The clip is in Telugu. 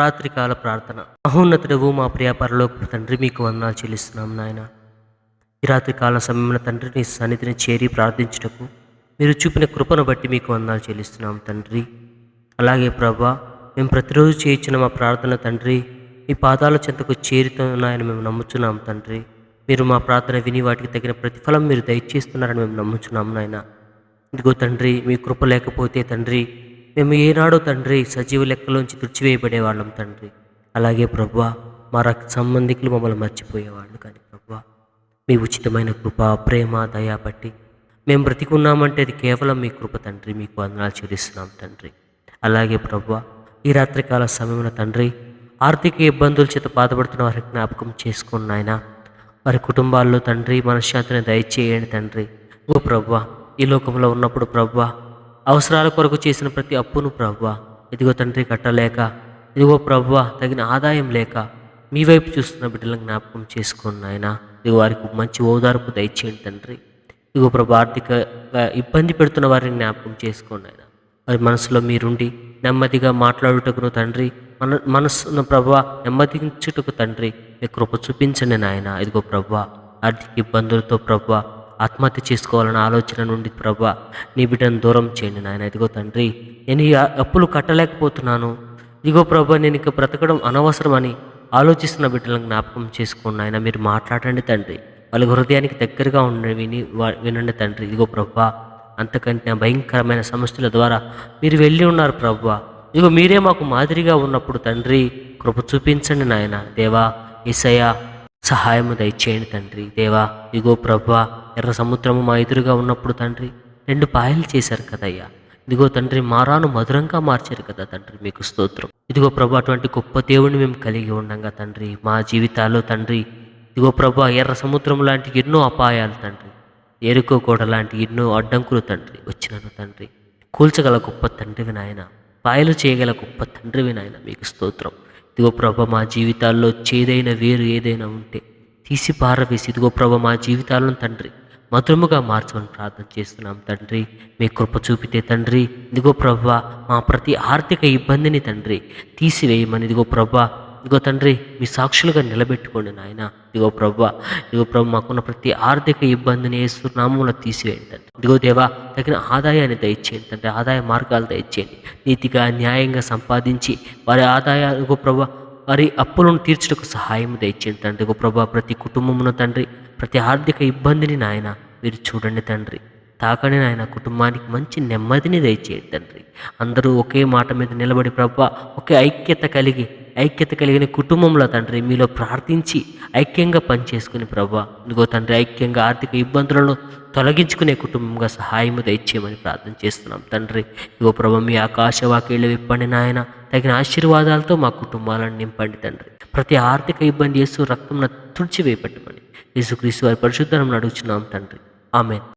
రాత్రికాల ప్రార్థన. మహోన్నతుడవు మా ప్రియ పరలోక తండ్రి మీకు వందనాలు చెల్లిస్తున్నాం నాయన. ఈ రాత్రికాల సమయంలో తండ్రి నీ సన్నిధిని చేరి ప్రార్థించుటకు మీరు చూపిన కృపను బట్టి మీకు వందనాలు చెల్లిస్తున్నాం తండ్రి. అలాగే ప్రభా మేము ప్రతిరోజు చేయించిన మా ప్రార్థన తండ్రి మీ పాదాల చెంతకు చేరుతున్నాయని మేము నమ్ముచున్నాం తండ్రి. మీరు మా ప్రార్థన విని వాటికి తగిన ప్రతిఫలం మీరు దయచేస్తున్నారని మేము నమ్ముచున్నాం నాయన. ఇదిగో తండ్రి మీ కృప లేకపోతే తండ్రి మేము ఏనాడో తండ్రి సజీవ లెక్కలోంచి తుడిచివేయబడే వాళ్ళం తండ్రి. అలాగే ప్రభా మా రక్త సంబంధికులు మమ్మల్ని మర్చిపోయేవాళ్ళు కానీ ప్రభా. మీ ఉచితమైన కృప ప్రేమ దయా బట్టి మేము బ్రతికున్నామంటే అది కేవలం మీ కృప తండ్రి మీకు వందనాలు చెల్లిస్తున్నాం తండ్రి. అలాగే ప్రభా ఈ రాత్రికాల సమయంలో తండ్రి ఆర్థిక ఇబ్బందుల చేత బాధపడుతున్న వారికి జ్ఞాపకం చేసుకున్న ఆయన వారి కుటుంబాల్లో తండ్రి మనశ్శాంతిని దయచేయండి తండ్రి. ఓ ప్రభా ఈ లోకంలో ఉన్నప్పుడు ప్రభా అవసరాల కొరకు చేసిన ప్రతి అప్పును ప్రవ్వ ఇదిగో తండ్రి కట్టలేక ఇదిగో ప్రవ్వ తగిన ఆదాయం లేక మీ వైపు చూస్తున్న బిడ్డలను జ్ఞాపకం చేసుకోండి ఆయన ఇదిగో వారికి మంచి ఓదార్పు దయచేయండి తండ్రి. ఇదిగో ప్రభు ఆర్థికంగా ఇబ్బంది పెడుతున్న వారిని జ్ఞాపకం చేసుకోండి ఆయన వారి మనసులో మీరుండి నెమ్మదిగా మాట్లాడుటకును తండ్రి మన మనస్సును ప్రభా నెమ్మదించుటకు తండ్రి మీ కృప చూపించండి నాయన. ఇదిగో ప్రభా ఆర్థిక ఇబ్బందులతో ప్రభా ఆత్మహత్య చేసుకోవాలన్న ఆలోచన నుండి ప్రభా నీ బిడ్డను దూరం చేయండి నాయన. ఇదిగో తండ్రి నేను ఈ అప్పులు కట్టలేకపోతున్నాను. ఇదిగో ప్రభా నేను ఇక బ్రతకడం అనవసరమని ఆలోచిస్తున్న బిడ్డలను జ్ఞాపకం చేసుకోండి ఆయన మీరు మాట్లాడండి తండ్రి. వాళ్ళ హృదయానికి దగ్గరగా ఉండి విని వా- వినండి తండ్రి. ఇదిగో ప్రభా అంతకంటే భయంకరమైన సమస్యల ద్వారా మీరు వెళ్ళి ఉన్నారు ప్రభా. ఇదిగో మీరే మాకు మాదిరిగా ఉన్నప్పుడు తండ్రి కృప చూపించండి నాయన. దేవా ఈసయ్య సహాయము దయచేయండి తండ్రి. దేవా ఇదిగో ప్రభా ఎర్ర సముద్రము మా ఎదురుగా ఉన్నప్పుడు తండ్రి రెండు పాయలు చేశారు కదయ్యా. ఇదిగో తండ్రి మారాను మధురంగా మార్చారు కదా తండ్రి మీకు స్తోత్రం. ఇదిగో ప్రభు అటువంటి గొప్ప దేవుని మేము కలిగి ఉండగా తండ్రి మా జీవితాల్లో తండ్రి. ఇదిగో ప్రభు ఎర్ర సముద్రం లాంటి ఎన్నో అపాయాలు తండ్రి. ఏరుకోకూడ లాంటి ఎన్నో అడ్డంకులు తండ్రి వచ్చినాను తండ్రి. కూల్చగల గొప్ప తండ్రివి నాయన. పాయలు చేయగల గొప్ప తండ్రివి నాయన మీకు స్తోత్రం. ఇదిగో ప్రభ మా జీవితాల్లో చేదైన వేరు ఏదైనా ఉంటే తీసి పారవేసి ఇదిగో ప్రభ మా జీవితాలను తండ్రి మధురముగా మార్చమని ప్రార్థన చేస్తున్నాం తండ్రి. మీ కృప చూపితే తండ్రి. ఇదిగో ప్రభ మా ప్రతి ఆర్థిక ఇబ్బందిని తండ్రి తీసివేయమని ఇదిగో ప్రభ. ఇదిగో తండ్రి మీ సాక్షులుగా నిలబెట్టుకోండి నాయన. ఇదిగో ప్రభా ఇదిగో ప్రభు మాకున్న ప్రతి ఆర్థిక ఇబ్బందిని ఏసునామంలో తీసివేయండి తండ్రి. ఇదిగో దేవా తగిన ఆదాయాన్ని దయచేయండి తండ్రి. ఆదాయ మార్గాలు దయచేయండి. నీతిగా న్యాయంగా సంపాదించి వారి ఆదాయ ఇదిగో ప్రభా వారి అప్పులను తీర్చుటకు సహాయం దయచేయండి తండ్రి. ఇదిగో ప్రభా ప్రతి కుటుంబమున తండ్రి ప్రతి ఆర్థిక ఇబ్బందిని నాయన మీరు చూడండి తండ్రి. తాకని నాయన కుటుంబానికి మంచి నెమ్మదిని దయచేయండి తండ్రి. అందరూ ఒకే మాట మీద నిలబడి ప్రభా ఒకే ఐక్యత కలిగి ఐక్యత కలిగిన కుటుంబంలో తండ్రి మీలో ప్రార్థించి ఐక్యంగా పనిచేసుకుని ప్రభా ఇదిగో తండ్రి ఐక్యంగా ఆర్థిక ఇబ్బందులను తొలగించుకునే కుటుంబంగా సహాయము దయచేయమని ప్రార్థన చేస్తున్నాం. తండ్రి ఇగో ప్రభు మీ ఆకాశవాకీళ్ళు విప్పండి నాయన తగిన ఆశీర్వాదాలతో మా కుటుంబాలను నింపండి తండ్రి. ప్రతి ఆర్థిక ఇబ్బంది చేస్తూ రక్తంను తుడిచివేయపెట్టమని యేసుక్రీస్తు వారి పరిశుద్ధనం అడుగుచున్నాం తండ్రి. ఆమె